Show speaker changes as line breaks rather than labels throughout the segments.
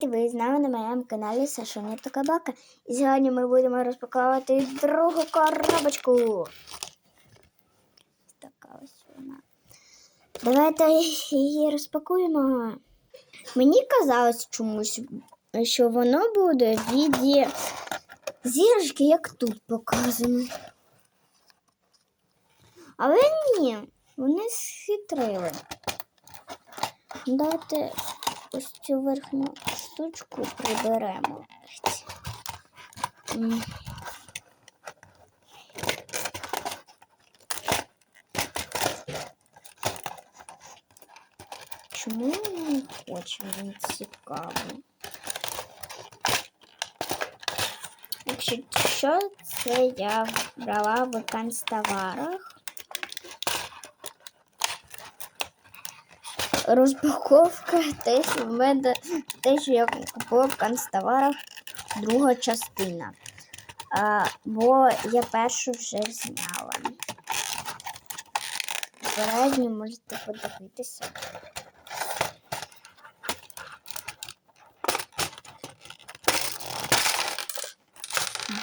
Ви з нами на моєму каналі Сашуня та Кабака. І сьогодні ми будемо розпаковувати другу коробочку. Така ось вона. Давайте її розпакуємо. Мені казалось чомусь, що воно буде в віді зірочки, як тут показано. Але ні, вони схитрили. Давайте ось цю верхню штучку приберемо. Чому не хочу? Мені цікаво. Якщо що, це я брала в канцтоварах. Розпаковка те, що в мене те, що я купила в друга частина. А, бо я першу вже зняла. Передню можете подивитися.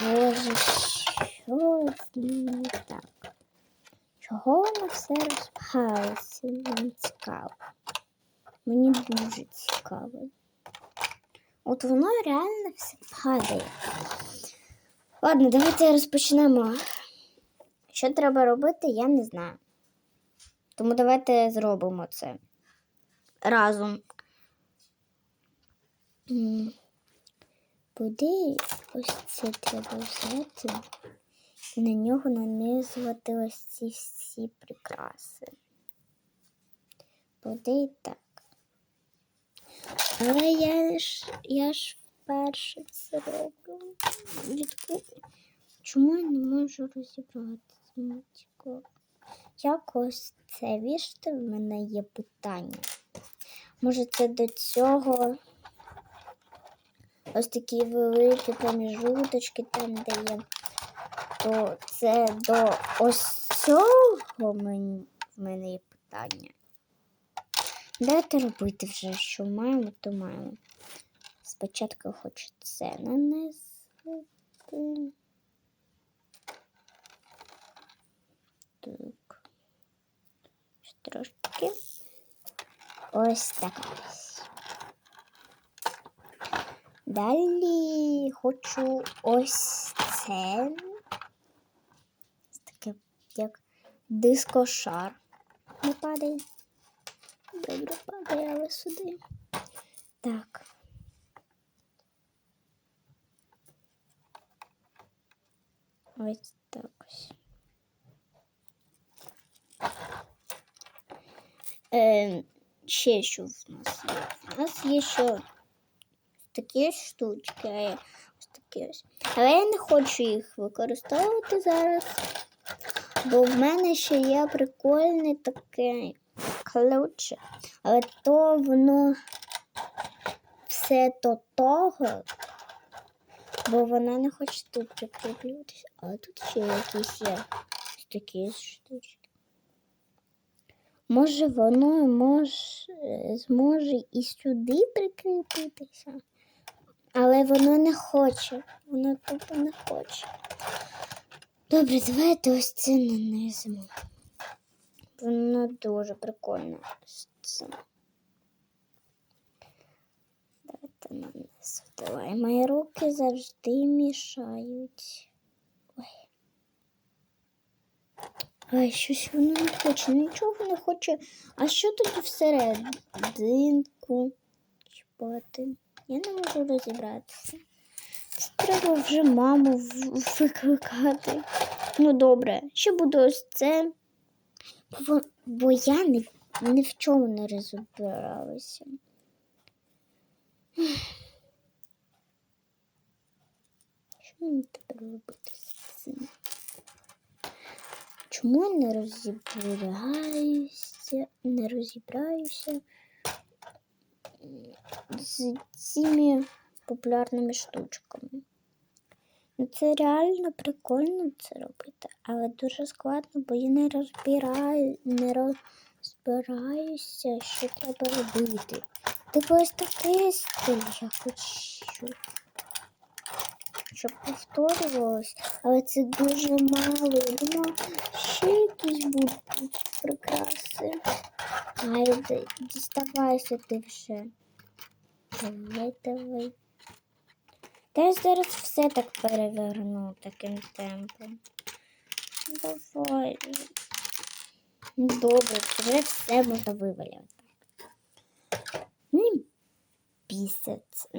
Боже, що з не так? Чого воно все розпалося? Мені цікаво. Мені дуже цікаво. От воно реально все падає. Ладно, давайте розпочнемо. Що треба робити, я не знаю. Тому давайте зробимо це разом. Куди ось це треба взяти і на нього нанизувати ось ці всі прикраси. Буде і так. Але я ж, я ж вперше це роблю. Відку... Чому я не можу розібратися? Мені цікаво. Як ось це вішати, в мене є питання. Може, це до цього ось такі великі проміжуточки там, де є. То це до ось цього в мене є питання. Давайте робити вже, що маємо, то маємо. Спочатку хочу це нанести. Так. Трошки. Ось так. Далі хочу ось це. Таке, як дискошар. Не падає. Добре, падає, сюди. Так. Ось так ось. Е, ще що в нас є? У нас є ще такі штучки, ось такі ось. Але я не хочу їх використовувати зараз, бо в мене ще є прикольний такий ключик. Але то воно все до того, бо вона не хоче тут прикріплюватися. Але тут ще якісь є такі штучки. Може, воно може, зможе і сюди прикріпитися, але воно не хоче. Воно тупо не хоче. Добре, давайте ось це нанизимо. Воно дуже прикольно. Давайте нанесу. Давай, мої руки завжди мішають. Ой. Ой, щось воно не хоче, нічого не хоче. А що тоді всерединку чіпати? Я не можу розібратися. Треба вже маму викликати. Ну добре, ще буду ось це. Бо, я не, ні в чому не розбиралася. Що мені тепер робити з цим? Чому я не розібраюся, не розібраюся з цими популярними штучками? Ну, Це реально прикольно це робити, але дуже складно, бо я не розбираю, не розбираюся, що треба робити. Так ось такий я хочу. Щоб повторювалось, але це дуже мало. Я думала, ще якісь будуть прикраси. Ай, діставайся ти вже. Давай, давай. Я зараз все так переверну таким темпом. Давай. Добре, вже все можна виваляти. Не біситься.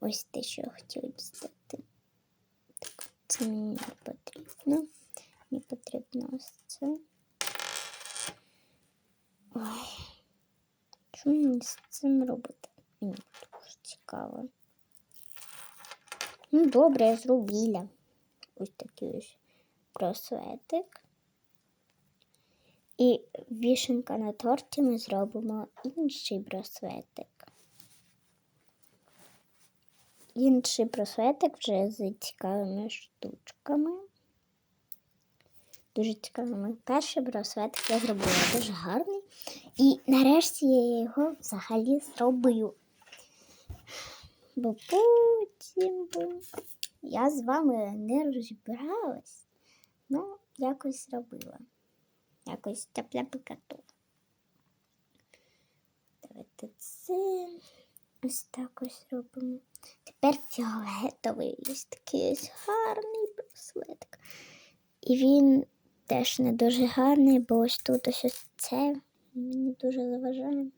Ось те, що я хотіла дістати. Так, це мені не потрібно. Мені потрібно ось це. Ой. Що мені з цим робити? Дуже цікаво. Ну, добре, я зробила. Ось такий ось браслетик. І вішенка на торті ми зробимо інший браслетик. Інший браслетик вже з цікавими штучками. Дуже цікавими. Перший браслетик я зробила дуже гарний. І нарешті я його взагалі зробив. Бо потім я з вами не розбиралась, ну, якось зробила. Якось тепля покату. Давайте це ось так ось робимо. Тепер фіолетовий ось такий ось гарний браслетик. І він теж не дуже гарний, бо ось тут ось це мені дуже заважає.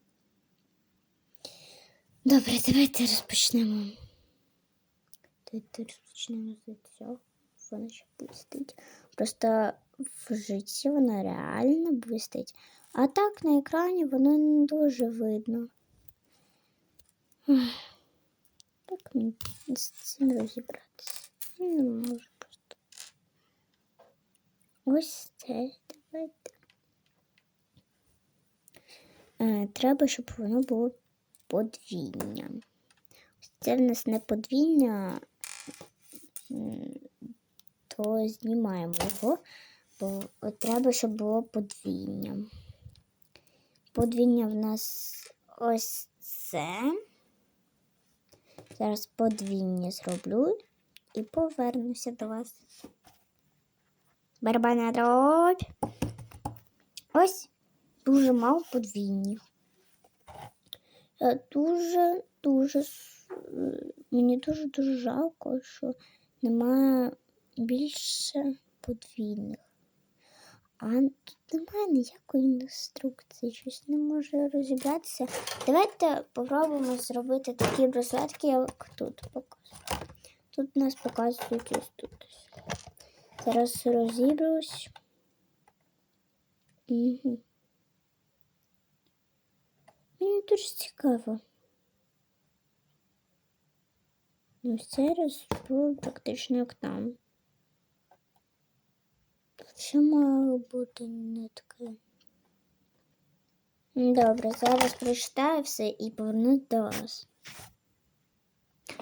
Добре, давайте розпочнемо. Давайте розпочнемо з цього. Воно ще блистить. Просто в житті воно реально блистить. А так на екрані воно не дуже видно. Ах, Як мені з цим розібратися? Я не можу просто. Ось це давайте. Е, треба, щоб воно було подвійне. Ось це в нас не подвійне, м, то знімаємо його, бо треба, щоб було подвійне. Подвійне в нас ось це. Зараз подвійне зроблю і повернуся до вас. Барабанна дробь. Ось дуже мало подвійні. Я дуже, дуже е, мені дуже дуже жалко, що немає більше подвійних. А тут немає ніякої інструкції, щось не може розібратися. Давайте попробуємо зробити такі браслетки, як тут показують. Тут нас показують ось тут. Зараз розібрусь. Угу. Мені дуже цікаво. Ну, зараз було практично як там. Що мало бути не таке? Добре, зараз прочитаю все і повернусь до вас.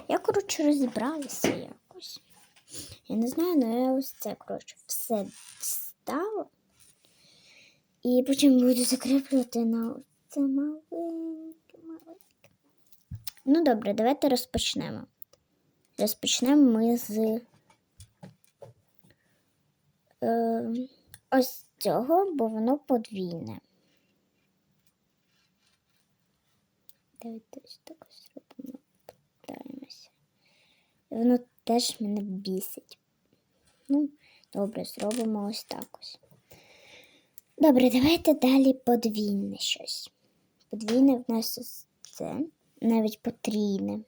Я, коротше, розібралася якось. Я не знаю, але я ось це, коротше, все дістала. І потім буду закріплювати на це маленьке, маленьке. Ну, добре, давайте розпочнемо. Розпочнемо ми з е, ось цього, бо воно подвійне. Давайте ось так ось зробимо. Питаємося. Воно теж мене бісить. Ну, добре, зробимо ось так ось. Добре, давайте далі подвійне щось. Подвійне в нас це, навіть потрійне.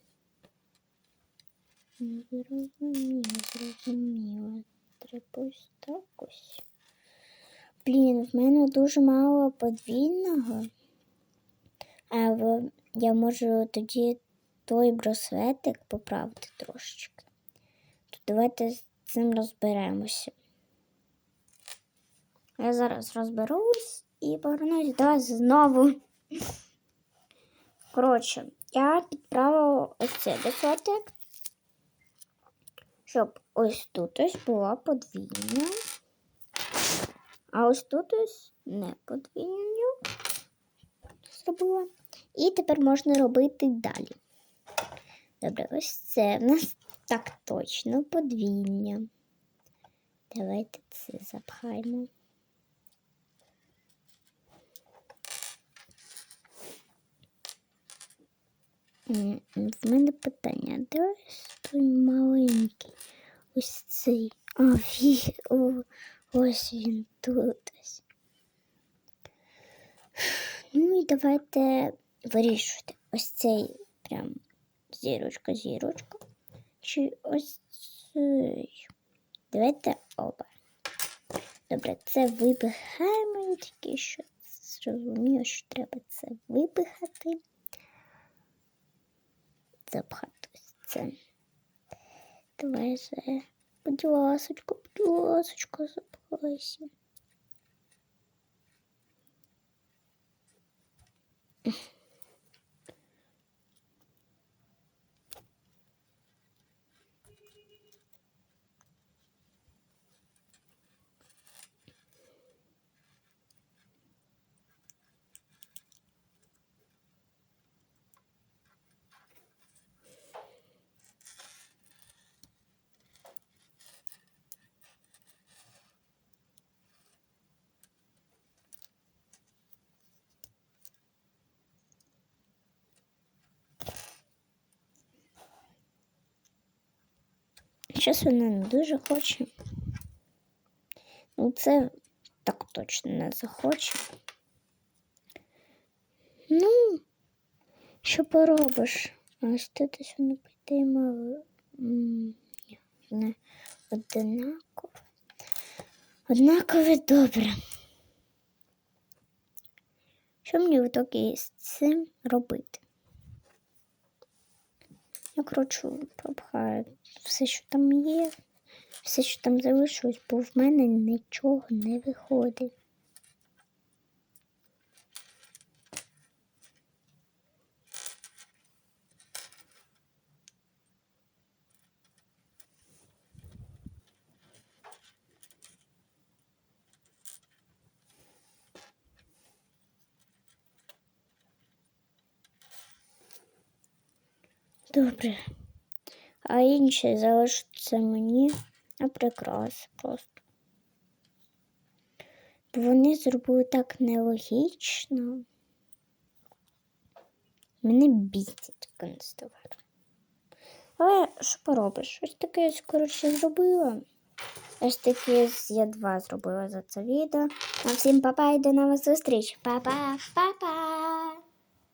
Зрозуміло, зрозуміло. Треба так ось. Блін, в мене дуже мало подвійного. А я можу тоді той браслетик поправити трошечки. То давайте з цим розберемося. Я зараз розберусь і повернусь до знову. Коротше, я підправила ось цей браслетик, щоб ось тут ось була подвійна. А ось тут ось не подвійна. зробила. І тепер можна робити далі. Добре, ось це в нас так точно подвійня. Давайте це запхаємо. В мене питання, де ось той маленький? Ось цей. А, ось він тут ось. Ну і давайте вирішувати. Ось цей прям зірочка, зірочка. Чи ось цей. Давайте оба. Добре, це випихаємо я тільки що зрозумію, що треба це випихати. Запхати ось це. Давай же. Будь ласочка, будь ласочка, запхайся. Щось вона не дуже хоче. Ну, це так точно не захоче. Ну, що поробиш? Ось тут ось воно ні, Не. Однаково добре. Що мені в ітогі з цим робити? Я коротше пропхаю все, що там є, все, що там залишилось, бо в мене нічого не виходить. Добре. А інші залишаться мені на прикрас просто. Бо вони зробили так нелогічно. Мене бісить конструктор. Але що поробиш? Ось таке я коротше зробила. Ось таке я два зробила за це відео. А всім папа і до нових зустріч. Па-па, па-па.